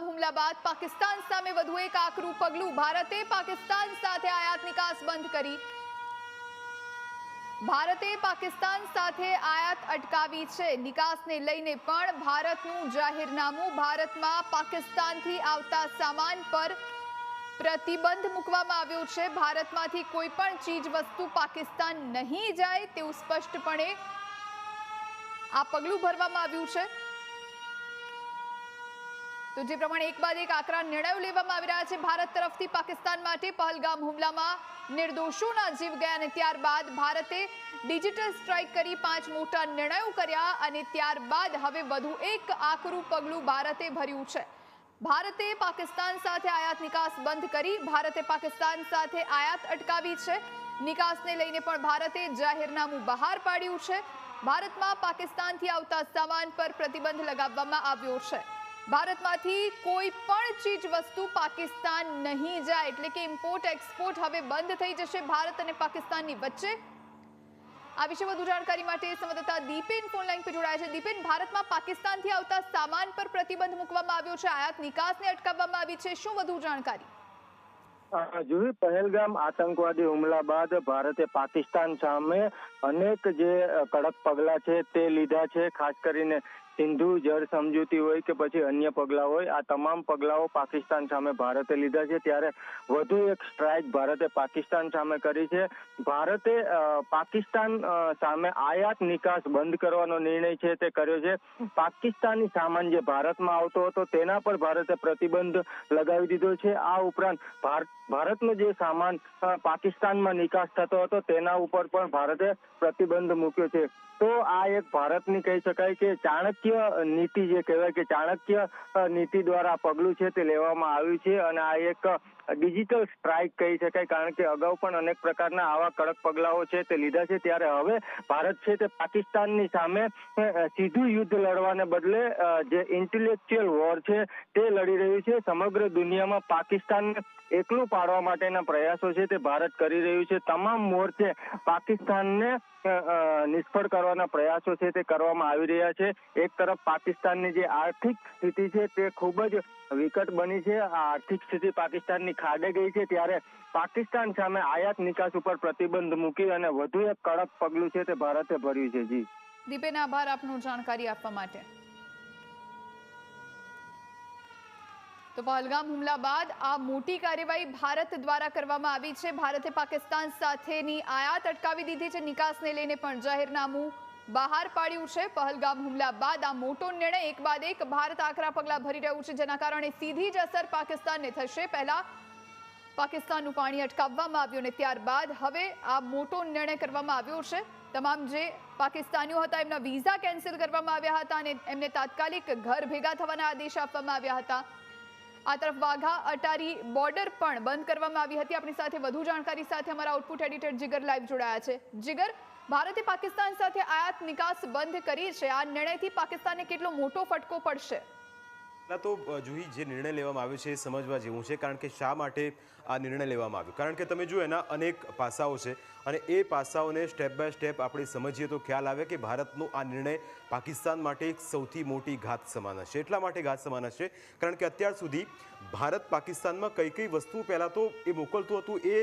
પહલગામ હુમલા બાદ પાકિસ્તાન સામે વધુ એક આકરું પગલું ભારતે પાકિસ્તાન સાથે આયાત નિકાસ બંધ કરી. ભારતે પાકિસ્તાન સાથે આયાત અટકાવી છે. નિકાસને લઈને પણ ભારતનું જાહેરનામું ભારતમાં પાકિસ્તાનથી આવતા સામાન પર પ્રતિબંધ મૂકવામાં આવ્યો છે. ભારતમાંથી કોઈ પણ ચીજ વસ્તુ પાકિસ્તાન નહીં જાય તેવું સ્પષ્ટપણે આ પગલું ભરવામાં આવ્યું છે. તો જે પ્રમાણે એક બાદ એક આકરા નિર્ણયો લેવામાં આવી રહ્યા છે ભારત તરફથી પાકિસ્તાન માટે પહલગામ હુમલામાં નિર્દોષોના જીવ ગયા અને ત્યારબાદ ભારતે ડિજિટલ સ્ટ્રાઇક કરી પાંચ મોટા નિર્ણયો કર્યા અને ત્યારબાદ હવે વધુ એક આકરું પગલું ભારતે ભર્યું છે. ભારતે પાકિસ્તાન સાથે આયાત નિકાસ બંધ કરી ભારતે પાકિસ્તાન સાથે આયાત અટકાવી છે. નિકાસને લઈને પણ ભારતે જાહેરનામું બહાર પાડ્યું છે. ભારતમાં પાકિસ્તાનથી આવતા સામાન પર પ્રતિબંધ લગાવવામાં આવ્યો છે. ભારતમાંથી કોઈ પણ ચીજ વસ્તુ પાકિસ્તાન નહીં જાય એટલે કે ઇમ્પોર્ટ એક્સપોર્ટ હવે બંધ થઈ જશે ભારત અને પાકિસ્તાનની વચ્ચે. આ વિશે વધુ જાણકારી માટે સંવાદદાતા દીપેન ફોનલાઈન પર જોડાયા છે. દીપેન, ભારતમાં પાકિસ્તાનથી આવતા સામાન પર પ્રતિબંધ મૂકવામાં આવ્યો છે. આયાત નિકાસને અટકાવવામાં આવી છે. શું વધુ જાણકારી? જોયું પહેલગામ આતંકવાદી હુમલા બાદ ભારતે પાકિસ્તાન સામે અનેક જે કડક પગલા છે તે લીધા છે. ખાસ કરીને સિંધુ જળ સમજૂતી હોય કે પછી અન્ય પગલા હોય, આ તમામ પગલાઓ પાકિસ્તાન સામે ભારતે લીધા છે. ત્યારે વધુ એક સ્ટ્રાઇક ભારતે પાકિસ્તાન સામે કરી છે. ભારતે પાકિસ્તાન સામે આયાત નિકાસ બંધ કરવાનો નિર્ણય છે તે કર્યો છે. પાકિસ્તાની સામાન જે ભારતમાં આવતો હતો તેના પર ભારતે પ્રતિબંધ લગાવી દીધો છે. આ ઉપરાંત ભારત ભારતનો જે સામાન પાકિસ્તાનમાં નિકાસ થતો હતો તેના ઉપર પણ ભારતે પ્રતિબંધ મૂક્યો છે. તો આ એક ભારતની કહી શકાય કે ચાણક્ય નીતિ જે કહેવાય કે ચાણક્ય નીતિ દ્વારા પગલું છે તે લેવામાં આવ્યું છે અને આ એક ડિજિટલ સ્ટ્રાઇક કહી શકાય કારણ કે અગાઉ પણ અનેક પ્રકારના આવા કડક પગલાઓ છે તે લીધા છે. ત્યારે હવે ભારત છે તે પાકિસ્તાનની સામે સીધું યુદ્ધ લડવાને બદલે જે ઇન્ટેલેક્ચ્યુઅલ વોર છે તે લડી રહ્યું છે. સમગ્ર દુનિયામાં પાકિસ્તાનને એકલું પાડવા માટેના પ્રયાસો છે તે ભારત કરી રહ્યું છે. તમામ મોરચે પાકિસ્તાનને નિષ્ફળ કરવાના પ્રયાસો છે તે કરવામાં આવી રહ્યા છે. એક તરફ પાકિસ્તાનની જે આર્થિક સ્થિતિ છે તે ખૂબ જ વિકટ બની છે. આ આર્થિક સ્થિતિ પાકિસ્તાનની ખાડે ગઈ છે ત્યારે પાકિસ્તાન સામે આયાત નિકાસ ઉપર પ્રતિબંધ મૂકી અને વધુ એક કડક પગલું છે તે ભારતે ભર્યું છે. જી. દીપેન આભાર આપનું જાણકારી આપવા માટે. તો પહલગામ હુમલા બાદ આ મોટી કાર્યવાહી ભારત દ્વારા કરવામાં આવી છે. ભારતે પાકિસ્તાન સાથેની આયાત અટકાવી દીધી છે. નિકાસને લઈને પણ જાહેરનામું બહાર પાડ્યું છે. પહલગામ હુમલા બાદ આ મોટો નિર્ણય એક બાદ એક ભારત આકરા પગલાં ભરી રહ્યું છે, જેના કારણે સીધી જ અસર પાકિસ્તાનને થશે. પહેલા પાકિસ્તાનનું પાણી અટકાવવામાં આવ્યું અને ત્યારબાદ હવે આ મોટો નિર્ણય કરવામાં આવ્યો છે. તમામ જે પાકિસ્તાનીઓ હતા, એમના વિઝા કેન્સલ કરવામાં આવ્યા હતા અને એમને તાત્કાલિક ઘર ભેગા થવાના આદેશ આપવામાં આવ્યા હતા. આ તરફ વાઘા, અટારી બોર્ડર પણ બંધ કરવામાં આવી હતી. આપણી સાથે વધુ જાણકારી સાથે અમારા આઉટપુટ એડિટર જીગર લાઈવ જોડાયા છે. જીગર, ભારતે પાકિસ્તાન સાથે આયાત નિકાસ બંધ કરી છે. આ નિર્ણયથી પાકિસ્તાનને કેટલો મોટો ફટકો પડશે? પહેલાં તો જુહી જે નિર્ણય લેવામાં આવ્યો છે એ સમજવા જેવું છે, કારણ કે શા માટે આ નિર્ણય લેવામાં આવ્યો? કારણ કે તમે જુઓ, એના અનેક પાસાઓ છે અને એ પાસાઓને સ્ટેપ બાય સ્ટેપ આપણે સમજીએ તો ખ્યાલ આવે કે ભારતનો આ નિર્ણય પાકિસ્તાન માટે એક સૌથી મોટી ઘાત સમાન હશે. એટલા માટે ઘાત સમાન હશે? કારણ કે અત્યાર સુધી ભારત પાકિસ્તાનમાં કઈ કઈ વસ્તુ પહેલાં તો એ મોકલતું હતું એ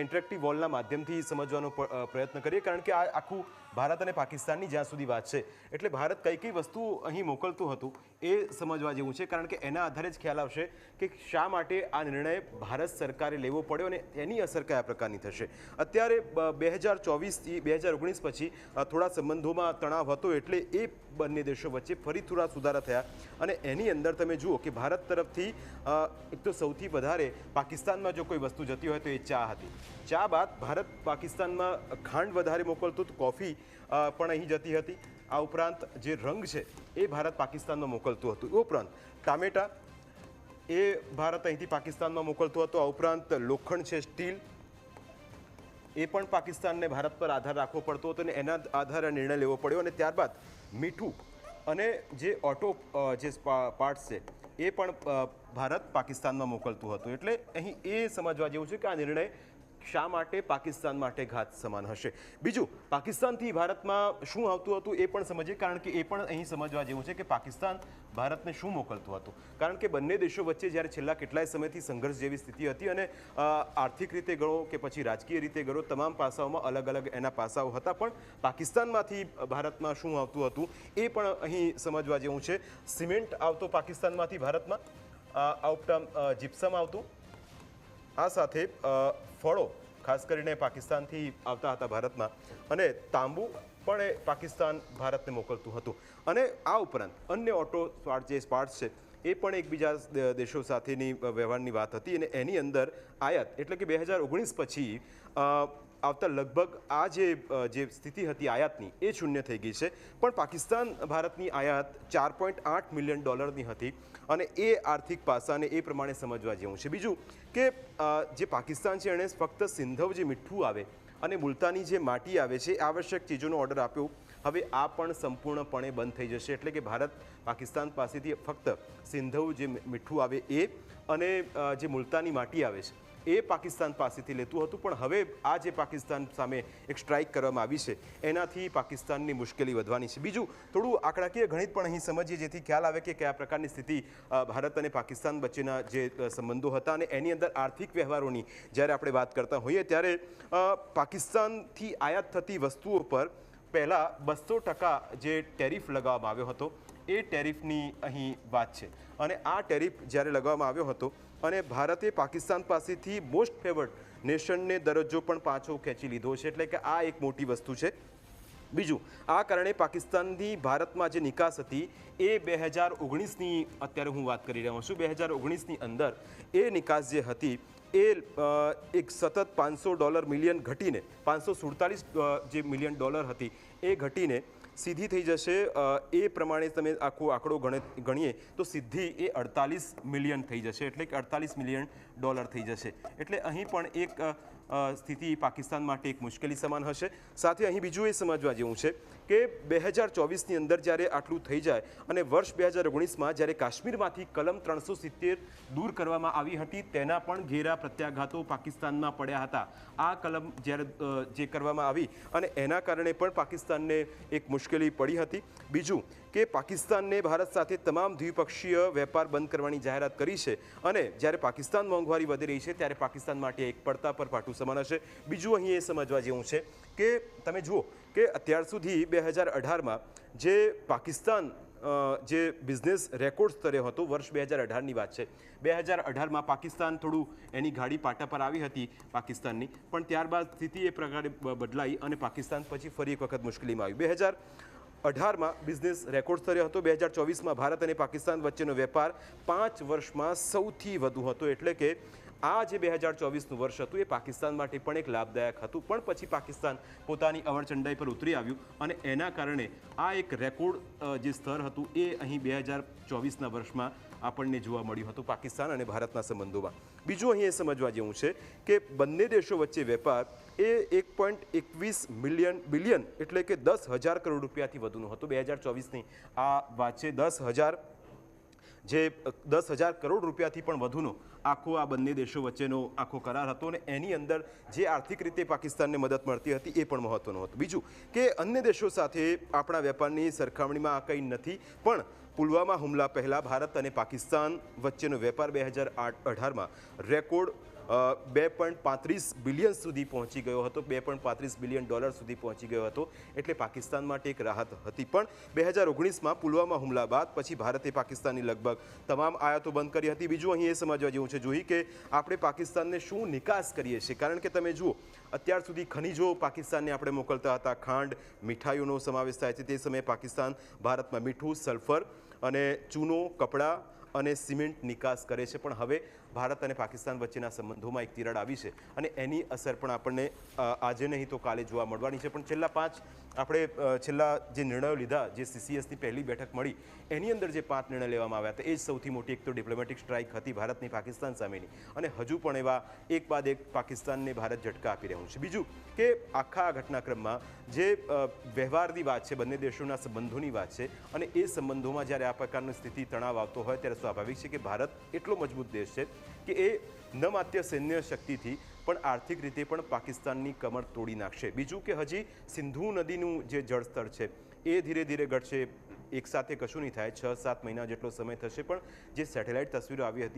ઇન્ટરેક્ટિવ વોલના માધ્યમથી સમજવાનો પ્રયત્ન કરીએ. કારણ કે આ આખું ભારત અને પાકિસ્તાનની જ્યાં સુધી વાત છે. એટલે ભારત કઈ કઈ વસ્તુ અહીં મોકલતું હતું એ સમજવા જેવું છે, કારણ કે એના આધારે જ ખ્યાલ આવશે કે શા માટે આ નિર્ણય ભારત સરકારે લેવો પડ્યો અને એની અસર કયા પ્રકારની થશે. અત્યારે બે હજાર ચોવીસથી બે હજાર ઓગણીસ પછી થોડા સંબંધોમાં તણાવ હતો એટલે એ બંને દેશો વચ્ચે ફરી થોડા સુધારા થયા. અને એની અંદર તમે જુઓ કે ભારત તરફથી એક તો સૌથી વધારે પાકિસ્તાનમાં જો કોઈ વસ્તુ જતી હોય તો એ ચા હતી. ચા બાદ ભારત પાકિસ્તાનમાં ખાંડ વધારે મોકલતું કોફી પણ અહીં જતી હતી. આ ઉપરાંત જે રંગ છે, એ ભારત પાકિસ્તાનમાં મોકલતું હતું. ઉપરાંત ટામેટા, એ ભારત અહીંથી પાકિસ્તાનમાં મોકલતું હતું. આ ઉપરાંત લોખંડ છે, સ્ટીલ. એ પણ પાકિસ્તાનને ભારત પર આધાર રાખવો પડતો હતો અને એના આધારે નિર્ણય લેવો પડ્યો અને ત્યારબાદ મીઠું અને જે ઓટો જે પાર્ટ્સ છે, એ પણ ભારત પાકિસ્તાનમાં મોકલતું હતું. એટલે અહીં એ સમજવા જેવું છે કે આ નિર્ણય શા માટે પાકિસ્તાન માટે ઘાત સમાન હશે? બીજું, પાકિસ્તાનથી ભારતમાં શું આવતું હતું એ પણ સમજીએ, કારણ કે એ પણ અહીં સમજવા જેવું છે કે પાકિસ્તાન ભારતને શું મોકલતું હતું? કારણ કે બંને દેશો વચ્ચે જ્યારે છેલ્લા કેટલાય સમયથી સંઘર્ષ જેવી સ્થિતિ હતી અને આર્થિક રીતે ગણો કે પછી રાજકીય રીતે ગણો તમામ પાસાઓમાં અલગ અલગ એના પાસાઓ હતા, પણ પાકિસ્તાનમાંથી ભારતમાં શું આવતું હતું એ પણ અહીં સમજવા જેવું છે. સિમેન્ટ આવતો પાકિસ્તાનમાંથી ભારતમાં આઉટમ જીપ્સમ આવતું. આ સાથે ફળો ખાસ કરીને પાકિસ્તાનથી આવતા હતા ભારતમાં, અને તાંબુ પણ એ પાકિસ્તાન ભારતને મોકલતું હતું. અને આ ઉપરાંત અન્ય ઓટો પાર્ટ જે સ્પાર્ટ્સ છે, એ પણ એકબીજા દેશો સાથેની વ્યવહારની વાત હતી અને એની અંદર આયાત, એટલે કે બે હજાર ઓગણીસ પછી આવતા લગભગ આ જે જે સ્થિતિ હતી આયાતની, એ શૂન્ય થઈ ગઈ છે. પણ પાકિસ્તાન ભારતની આયાત ચાર પોઈન્ટ આઠ મિલિયન ડોલરની હતી અને એ આર્થિક પાસાને એ પ્રમાણે સમજવા જેવું છે. બીજું કે જે પાકિસ્તાન છે એણે ફક્ત સિંધવ જે મીઠું આવે અને મુલતાની જે માટી આવે છે આવશ્યક ચીજોનો ઓર્ડર આપ્યો. હવે આ પણ સંપૂર્ણપણે બંધ થઈ જશે એટલે કે ભારત પાકિસ્તાન પાસેથી ફક્ત સિંધવ જે મીઠું આવે એ અને જે મુલતાની માટી આવે છે. એ પાકિસ્તાન પાસેથી લેતું હતું. પણ હવે આ જે પાકિસ્તાન સામે એક સ્ટ્રાઇક કરવામાં આવી છે, એનાથી પાકિસ્તાનની મુશ્કેલી વધવાની છે. બીજું, થોડું આંકડાકીય ગણિત પણ અહીં સમજીએ, જેથી ખ્યાલ આવે કે કયા પ્રકારની સ્થિતિ ભારત અને પાકિસ્તાન વચ્ચેના જે સંબંધો હતા અને એની અંદર આર્થિક વ્યવહારોની જ્યારે આપણે વાત કરતા હોઈએ ત્યારે પાકિસ્તાનથી આયાત થતી વસ્તુઓ પર પહેલાં બસો ટકા જે ટેરિફ લગાવવામાં આવ્યો હતો. એ ટેરિફની અહીં વાત છે. અને આ ટેરિફ જ્યારે લગાવવામાં આવ્યો હતો અને ભારતે પાકિસ્તાન પાસેથી મોસ્ટ ફેવર્ડ નેશનને દરજ્જો પણ પાછો ખેંચી લીધો છે, એટલે કે આ એક મોટી વસ્તુ છે. બીજું, આ કારણે પાકિસ્તાનની ભારતમાં જે નિકાસ હતી એ બે હજાર ઓગણીસની, અત્યારે હું વાત કરી રહ્યો છું બે હજાર ઓગણીસની અંદર એ નિકાસ જે હતી એ એક સતત પાંચસો ડોલર મિલિયન ઘટીને, પાંચસો સુડતાલીસ જે મિલિયન ડોલર હતી, એ ઘટીને સીધી થઈ જશે. એ પ્રમાણે તમે આખો આંકડો ગણે, ગણીએ, તો સીધી એ અડતાલીસ મિલિયન થઈ જશે. એટલે કે અડતાલીસ મિલિયન ડોલર થઈ જશે. એટલે અહીં પણ એક સ્થિતિ પાકિસ્તાન માટે એક મુશ્કેલી સમાન હશે. સાથે અહીં બીજું એ સમજવા જેવું છે કે બે હજાર ચોવીસની અંદર જ્યારે આટલું થઈ જાય અને વર્ષ બે હજાર ઓગણીસમાં જ્યારે કાશ્મીરમાંથી કલમ ત્રણસો સિત્તેર દૂર કરવામાં આવી હતી, તેના પણ ઘેરા પ્રત્યાઘાતો પાકિસ્તાનમાં પડ્યા હતા. આ કલમ જ્યારે જે કરવામાં આવી અને એના કારણે પણ પાકિસ્તાનને એક મુશ્કેલી પડી હતી. બીજું કે પાકિસ્તાનને ભારત સાથે તમામ દ્વિપક્ષીય વેપાર બંધ કરવાની જાહેરાત કરી છે અને જ્યારે પાકિસ્તાન મોંઘવારી વધી રહી છે ત્યારે પાકિસ્તાન માટે એક પડતા પર પાટું સમાન હશે. બીજું અહીં એ સમજવા જેવું છે કે તમે જુઓ કે અત્યાર સુધી બે હજાર અઢારમાં જે પાકિસ્તાન જે બિઝનેસ રેકોર્ડ સ્તરે હતો, વર્ષ બે હજાર અઢારની વાત છે. બે હજાર અઢારમાં પાકિસ્તાન થોડું એની ગાડી પાટા પર આવી હતી પાકિસ્તાનની, પણ ત્યારબાદ સ્થિતિ એ પ્રકારે બદલાઈ અને પાકિસ્તાન પછી ફરી એક વખત મુશ્કેલીમાં આવ્યું. બે હજાર અઢારમાં બિઝનેસ રેકોર્ડ સ્તરે હતો. બે હજાર ચોવીસમાં ભારત અને પાકિસ્તાન વચ્ચેનો વેપાર પાંચ વર્ષમાં સૌથી વધુ હતો. એટલે કે આ જે બે હજાર ચોવીસનું વર્ષ હતું, એ પાકિસ્તાન માટે પણ એક લાભદાયક હતું. પણ પછી પાકિસ્તાન પોતાની અવરચંડાઈ પર ઉતરી આવ્યું અને એના કારણે આ એક રેકોર્ડ જે સ્તર હતું, એ અહીં બે હજાર ચોવીસના વર્ષમાં આપણને જોવા મળ્યું હતું પાકિસ્તાન અને ભારતના સંબંધોમાં. બીજું અહીં એ સમજવા જેવું છે કે બંને દેશો વચ્ચે વેપાર એ એક પોઈન્ટ એકવીસ મિલિયન, બિલિયન એટલે કે દસ હજાર કરોડ રૂપિયાથી વધુનું હતું. બે હજાર ચોવીસની આ છે દસ હજાર જે દસ હજાર કરોડ રૂપિયાથી પણ વધુનો આખો આ બંને દેશો વચ્ચેનો આખો કરાર હતો અને એની અંદર જે આર્થિક રીતે પાકિસ્તાનને મદદ મળતી હતી એ પણ મહત્વનું હતું. બીજું કે અન્ય દેશો સાથે આપણા વેપારની સરખામણીમાં આ કંઈ નથી, પણ પુલવામા હુમલા પહેલાં ભારત અને પાકિસ્તાન વચ્ચેનો વેપાર બે હજાર આઠ અઢારમાં રેકોર્ડ બે પોઈન્ટ પાંત્રીસ બિલિયન સુધી પહોંચી ગયો હતો. બે પોઈન્ટ પાંત્રીસ બિલિયન ડોલર સુધી પહોંચી ગયો હતો. એટલે પાકિસ્તાન માટે એક રાહત હતી. પણ બે હજાર ઓગણીસમાં પુલવામા હુમલા બાદ પછી ભારતે પાકિસ્તાનની લગભગ તમામ આયાતો બંધ કરી હતી. બીજું અહીં એ સમજવા જેવું છે. જોઈ કે આપણે પાકિસ્તાનને શું નિકાસ કરીએ છીએ? કારણ કે તમે જુઓ, અત્યાર સુધી ખનીજો પાકિસ્તાનને આપણે મોકલતા હતા. ખાંડ, મીઠાઈઓનો સમાવેશ થાય છે. તે સમયે પાકિસ્તાન ભારતમાં મીઠું, સલ્ફર અને ચૂનો કપડાં અને સિમેન્ટ નિકાસ કરે છે. પણ હવે ભારત અને પાકિસ્તાન વચ્ચેના સંબંધોમાં એક તિરાડ આવી છે અને એની અસર પણ આપણને આજે નહીં તો કાલે જોવા મળવાની છે. પણ છેલ્લા પાંચ, આપણે છેલ્લા જે નિર્ણયો લીધા, જે સીસીએસની પહેલી બેઠક મળી, એની અંદર જે પાંચ નિર્ણય લેવામાં આવ્યા હતા, એ જ સૌથી મોટી એક તો ડિપ્લોમેટિક સ્ટ્રાઇક હતી ભારતની પાકિસ્તાન સામેની. અને હજુ પણ એવા એક બાદ એક પાકિસ્તાનને ભારત ઝટકા આપી રહ્યું છે. બીજું કે આખા આ ઘટનાક્રમમાં જે વ્યવહારની વાત છે, બંને દેશોના સંબંધોની વાત છે, અને એ સંબંધોમાં જ્યારે આ પ્રકારની સ્થિતિ તણાવ આવતો હોય, ત્યારે સ્વાભાવિક છે કે ભારત એટલો મજબૂત દેશ છે કે એ ન માત્ર સૈન્ય શક્તિથી પણ આર્થિક રીતે પણ પાકિસ્તાનની કમર તોડી નાખશે. બીજું કે હજી સિંધુ નદીનું જે જળસ્તર છે, એ ધીરે ધીરે ઘટશે. એક સાથે કશું નહીં થાય. છ સાત મહિના જેટલો સમય થશે પણ જે સેટેલાઇટ તસવીરો આવી હતી